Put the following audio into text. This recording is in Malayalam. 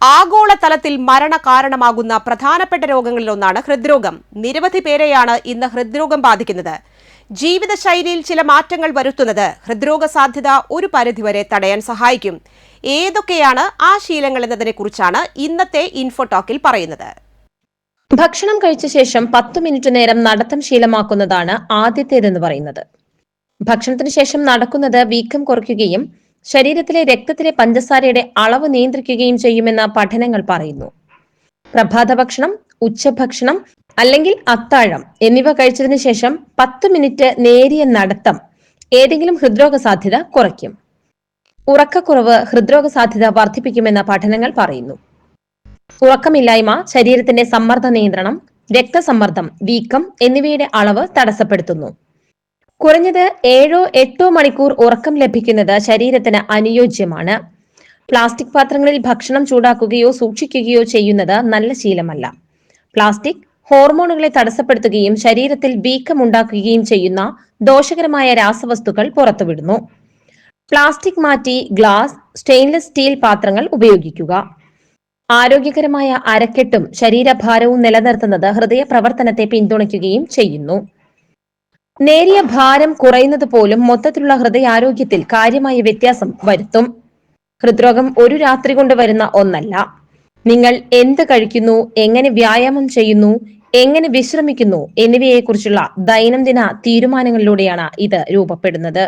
ആഗോളതലത്തിൽ മരണ കാരണമാകുന്ന പ്രധാനപ്പെട്ട രോഗങ്ങളിലൊന്നാണ് ഹൃദ്രോഗം. നിരവധി പേരെയാണ് ഇന്ന് ഹൃദ്രോഗം ബാധിക്കുന്നത്. ജീവിതശൈലിയിൽ ചില മാറ്റങ്ങൾ വരുത്തുന്നത് ഹൃദ്രോഗ സാധ്യത ഒരു പരിധിവരെ തടയാൻ സഹായിക്കും. ഏതൊക്കെയാണ് ആ ശീലങ്ങൾ എന്നതിനെക്കുറിച്ചാണ് ഇന്നത്തെ ഇൻഫോടോക്കിൽ പറയുന്നത്. ഭക്ഷണം കഴിച്ച ശേഷം പത്ത് മിനിറ്റ് നേരം നടത്തം ശീലമാക്കുന്നതാണ് ആദ്യത്തേതെന്ന് പറയുന്നത്. ഭക്ഷണത്തിന് ശേഷം നടക്കുന്നത് വീക്കം കുറയ്ക്കുകയും ശരീരത്തിലെ രക്തത്തിലെ പഞ്ചസാരയുടെ അളവ് നിയന്ത്രിക്കുകയും ചെയ്യുമെന്ന പഠനങ്ങൾ പറയുന്നു. പ്രഭാത ഭക്ഷണം ഉച്ചഭക്ഷണം അല്ലെങ്കിൽ അത്താഴം എന്നിവ കഴിച്ചതിന് ശേഷം പത്ത് മിനിറ്റ് നേരിയ നടത്തം ഏതെങ്കിലും ഹൃദ്രോഗ സാധ്യത കുറയ്ക്കും. ഉറക്കക്കുറവ് ഹൃദ്രോഗ സാധ്യത വർദ്ധിപ്പിക്കുമെന്ന പഠനങ്ങൾ പറയുന്നു. ഉറക്കമില്ലായ്മ ശരീരത്തിന്റെ സമ്മർദ്ദ നിയന്ത്രണം രക്തസമ്മർദ്ദം വീക്കം എന്നിവയുടെ അളവ് തടസ്സപ്പെടുത്തുന്നു. കുറഞ്ഞത് ഏഴോ എട്ടോ മണിക്കൂർ ഉറക്കം ലഭിക്കുന്നത് ശരീരത്തിന് അനുയോജ്യമാണ്. പ്ലാസ്റ്റിക് പാത്രങ്ങളിൽ ഭക്ഷണം ചൂടാക്കുകയോ സൂക്ഷിക്കുകയോ ചെയ്യുന്നത് നല്ല ശീലമല്ല. പ്ലാസ്റ്റിക് ഹോർമോണുകളെ തടസ്സപ്പെടുത്തുകയും ശരീരത്തിൽ വീക്കം ഉണ്ടാക്കുകയും ചെയ്യുന്ന ദോഷകരമായ രാസവസ്തുക്കൾ പുറത്തുവിടുന്നു. പ്ലാസ്റ്റിക് മാറ്റി ഗ്ലാസ് സ്റ്റെയിൻലെസ് സ്റ്റീൽ പാത്രങ്ങൾ ഉപയോഗിക്കുക. ആരോഗ്യകരമായ അരക്കെട്ടും ശരീരഭാരവും നിലനിർത്തുന്നത് ഹൃദയ പ്രവർത്തനത്തെ പിന്തുണയ്ക്കുകയും ചെയ്യുന്നു. നേരിയ ഭാരം കുറയുന്നത് പോലും മൊത്തത്തിലുള്ള ഹൃദയാരോഗ്യത്തിൽ കാര്യമായ വ്യത്യാസം വരുത്തും. ഹൃദ്രോഗം ഒരു രാത്രി കൊണ്ട് വരുന്ന ഒന്നല്ല. നിങ്ങൾ എന്ത് കഴിക്കുന്നു എങ്ങനെ വ്യായാമം ചെയ്യുന്നു എങ്ങനെ വിശ്രമിക്കുന്നു എന്നിവയെക്കുറിച്ചുള്ള ദൈനംദിന തീരുമാനങ്ങളിലൂടെയാണ് ഇത് രൂപപ്പെടുന്നത്.